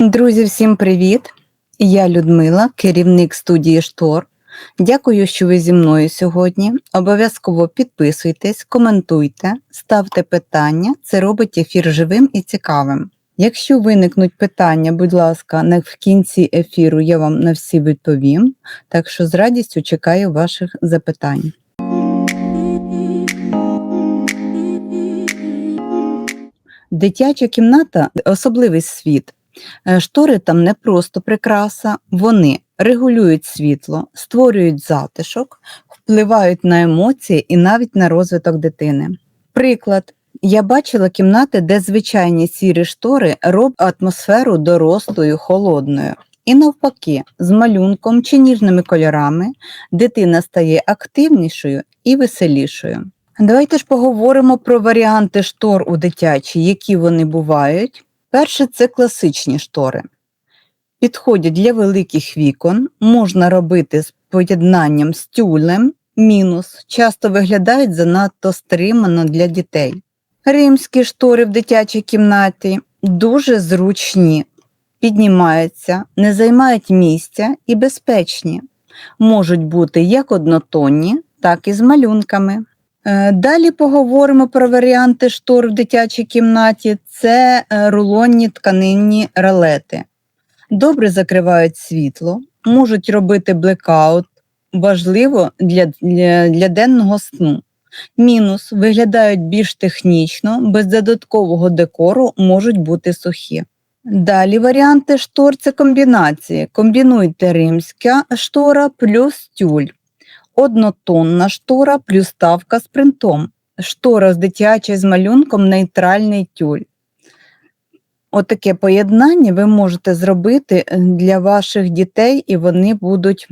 Друзі, всім привіт! Я Людмила, керівник студії Штор. Дякую, що ви зі мною сьогодні. Обов'язково підписуйтесь, коментуйте, ставте питання. Це робить ефір живим і цікавим. Якщо виникнуть питання, будь ласка, в кінці ефіру я вам на всі відповім. Так що з радістю чекаю ваших запитань. Дитяча кімната особливий світ. Е, Штори там не просто прикраса, вони регулюють світло, створюють затишок, впливають на емоції і навіть на розвиток дитини. Приклад. Я бачила кімнати, де звичайні сірі штори роблять атмосферу дорослою, холодною. І навпаки, з малюнком чи ніжними кольорами дитина стає активнішою і веселішою. Давайте ж поговоримо про варіанти штор у дитячій, які вони бувають. Перше це класичні штори. Підходять для великих вікон, можна робити з поєднанням з тюлем, мінус, часто виглядають занадто стримано для дітей. Римські штори в дитячій кімнаті дуже зручні, піднімаються, не займають місця і безпечні, можуть бути як однотонні, так і з малюнками. Е, Далі поговоримо про варіанти штор в дитячій кімнаті. Це е, рулонні тканинні ролети. Добре закривають світло, можуть робити блекаут, важливо для, для, для денного сну. Мінус виглядають більш технічно, без додаткового декору можуть бути сухі. Далі варіанти штор це комбінації. Комбінуйте римська штора плюс тюль однотонна штора плюс ставка з принтом. Штора з дитячою з малюнком нейтральний тюль. Отаке поєднання ви можете зробити е, для ваших дітей, і вони будуть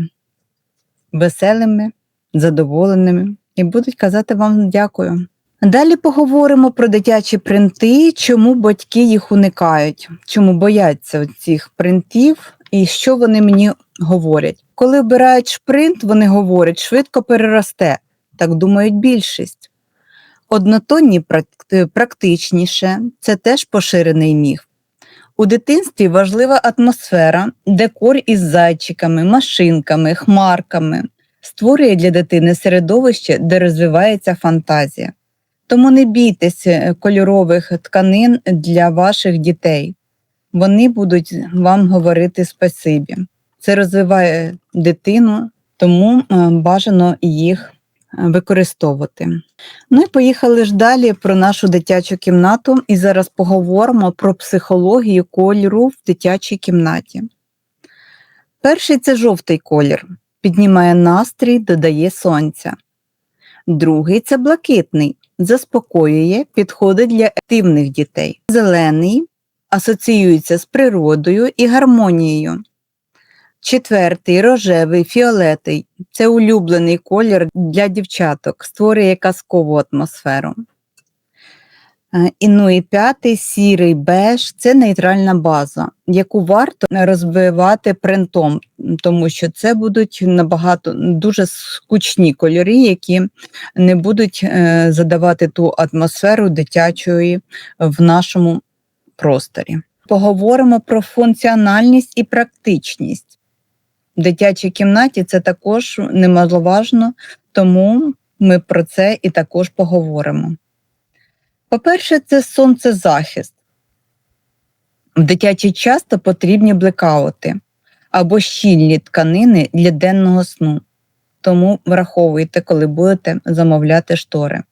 веселими, задоволеними і будуть казати вам дякую. Далі поговоримо про дитячі принти, чому батьки їх уникають, чому бояться цих принтів і що вони мені говорять. Коли обирають шпринт, вони говорять, швидко переросте, так думають більшість. Однотонні практичніше, це теж поширений міф. У дитинстві важлива атмосфера, декор із зайчиками, машинками, хмарками створює для дитини середовище, де розвивається фантазія. Тому не бійтеся кольорових тканин для ваших дітей. Вони будуть вам говорити спасибі. Це розвиває дитину, тому е, бажано їх е, використовувати. Ну і поїхали ж далі про нашу дитячу кімнату, і зараз поговоримо про психологію кольору в дитячій кімнаті. Перший це жовтий колір, піднімає настрій, додає сонця. Другий це блакитний, заспокоює, підходить для активних дітей. Зелений асоціюється з природою і гармонією. Четвертий рожевий, фіолетий це улюблений колір для дівчаток, створює казкову атмосферу. Е, І ну і п'ятий сірий беж це нейтральна база, яку варто розбивати принтом, тому що це будуть набагато дуже скучні кольори, які не будуть е, задавати ту атмосферу дитячої в нашому просторі. Поговоримо про функціональність і практичність. В дитячій кімнаті це також немаловажно, тому ми про це і також поговоримо. По-перше, це сонцезахист. В дитячій часто потрібні блекаути або щільні тканини для денного сну, тому враховуйте, коли будете замовляти штори.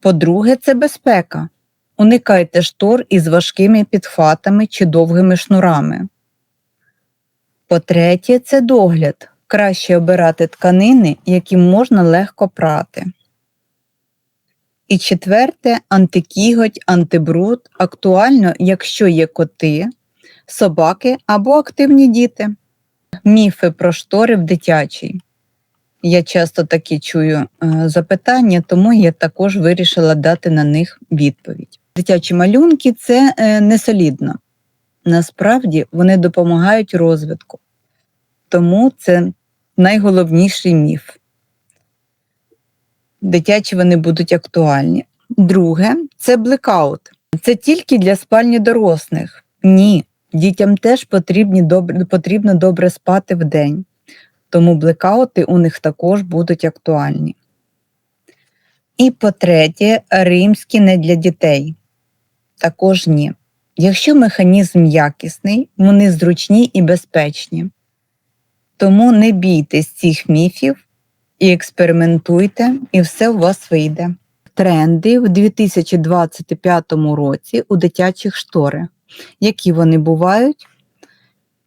По-друге, це безпека. Уникайте штор із важкими підхватами чи довгими шнурами. По-третє, це догляд. Краще обирати тканини, які можна легко прати. І четверте антикіготь, антибруд актуально, якщо є коти, собаки або активні діти. Міфи про штори в дитячій. Я часто такі чую е, запитання, тому я також вирішила дати на них відповідь. Дитячі малюнки це е, не солідно. Насправді вони допомагають розвитку. Тому це найголовніший міф. Дитячі вони будуть актуальні. Друге це блекаут. Це тільки для спальні дорослих. Ні, дітям теж потрібні добре, потрібно добре спати в день, тому блекаути у них також будуть актуальні. І по-третє, римські не для дітей. Також ні. Якщо механізм якісний, вони зручні і безпечні. Тому не бійтесь цих міфів і експериментуйте, і все у вас вийде. Тренди в 2025 році у дитячих штори. Які вони бувають,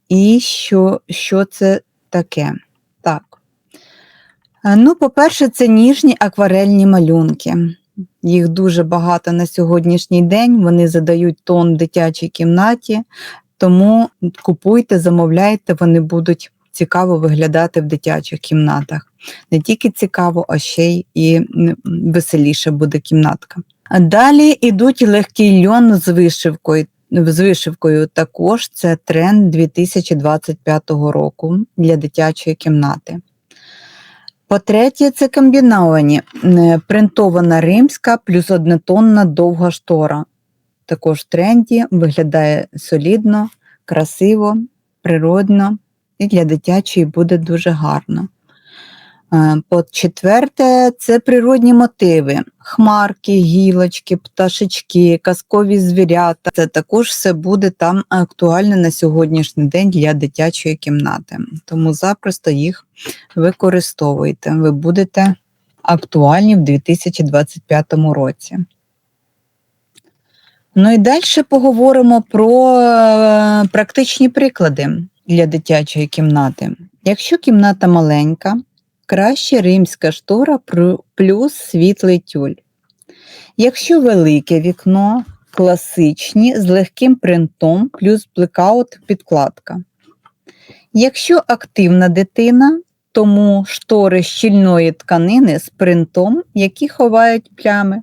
і що, що це таке? Так. Е, Ну, по-перше, це ніжні акварельні малюнки. Їх дуже багато на сьогоднішній день. Вони задають тон дитячій кімнаті, тому купуйте, замовляйте, вони будуть цікаво виглядати в дитячих кімнатах. Не тільки цікаво, а ще й і веселіше буде кімнатка. Далі йдуть легкий льон з вишивкою. З вишивкою також це тренд 2025 року для дитячої кімнати. По-третє, це комбіновані е, принтована римська плюс однотонна довга штора. Також в тренді виглядає солідно, красиво, природно і для дитячої буде дуже гарно. Е, По-четверте, це природні мотиви: хмарки, гілочки, пташечки, казкові звірята. Це також все буде там актуально на сьогоднішній день для дитячої кімнати. Тому запросто їх використовуйте. Ви будете актуальні в 2025 році. Ну і далі поговоримо про е, практичні приклади для дитячої кімнати. Якщо кімната маленька, краще римська штора плюс світлий тюль. Якщо велике вікно, класичні з легким принтом плюс блекаут підкладка. Якщо активна дитина, тому штори щільної тканини з принтом, які ховають плями.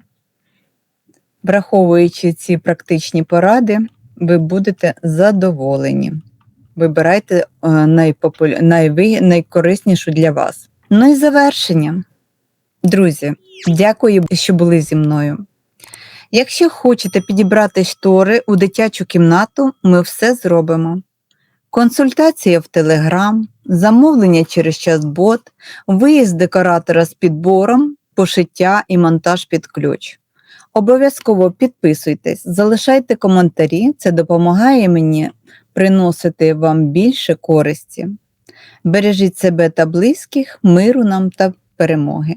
Враховуючи ці практичні поради, ви будете задоволені. Вибирайте е, найпопуля... найви... найкориснішу для вас. Ну і завершення. Друзі, дякую, що були зі мною. Якщо хочете підібрати штори у дитячу кімнату, ми все зробимо. Консультація в Телеграм, замовлення через чат-бот, виїзд декоратора з підбором, пошиття і монтаж під ключ. Обов'язково підписуйтесь, залишайте коментарі, це допомагає мені приносити вам більше користі. Бережіть себе та близьких, миру нам та перемоги.